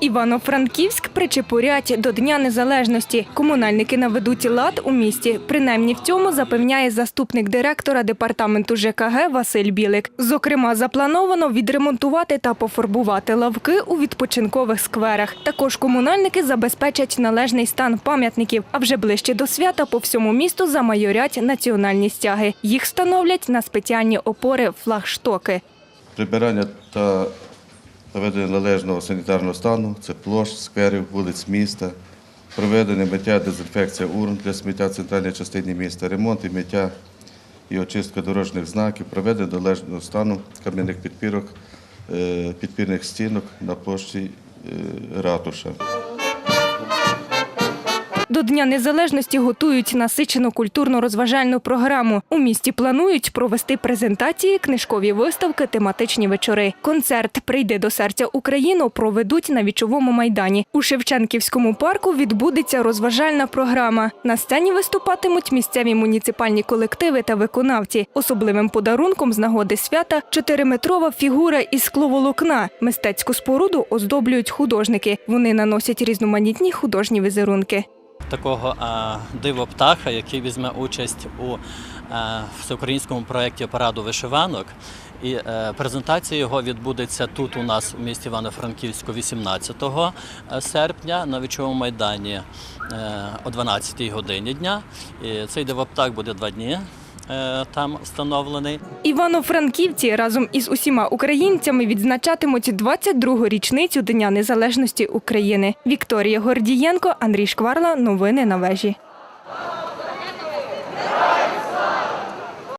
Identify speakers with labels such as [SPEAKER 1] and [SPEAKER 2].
[SPEAKER 1] Івано-Франківськ причепурять до Дня Незалежності. Комунальники наведуть лад у місті. Принаймні в цьому запевняє заступник директора департаменту ЖКГ Василь Білик. Зокрема, заплановано відремонтувати та пофарбувати лавки у відпочинкових скверах. Також комунальники забезпечать належний стан пам'ятників. А вже ближче до свята по всьому місту замайорять національні стяги. Їх встановлять на спеціальні опори флагштоки.
[SPEAKER 2] Прибирання та наведення належного санітарного стану, це площ, скверів, вулиць міста, проведення миття, дезінфекція урн для сміття в центральній частині міста, ремонт і миття і очистка дорожніх знаків, проведення належного стану кам'яних підпірок, е, підпірних стінок на площі е, ратуша.
[SPEAKER 1] До Дня Незалежності готують насичену культурно-розважальну програму. У місті планують провести презентації, книжкові виставки, тематичні вечори. Концерт Прийди до серця Україну проведуть на вічовому майдані. У Шевченківському парку відбудеться розважальна програма. На сцені виступатимуть місцеві муніципальні колективи та виконавці. Особливим подарунком з нагоди свята чотириметрова фігура із скловолокна. Мистецьку споруду оздоблюють художники. Вони наносять різноманітні художні візерунки.
[SPEAKER 3] Такого е, диво птаха, який візьме участь у е, всеукраїнському проєкті параду вишиванок. І е, презентація його відбудеться тут у нас в місті Івано-Франківську 18 серпня на Вічовому майдані о 12 годині дня. І цей дивоптак буде два дні там встановлений.
[SPEAKER 1] Івано-Франківці разом із усіма українцями відзначатимуть 22-го річницю Дня Незалежності України. Вікторія Гордієнко, Андрій Шкварла. Новини на вежі.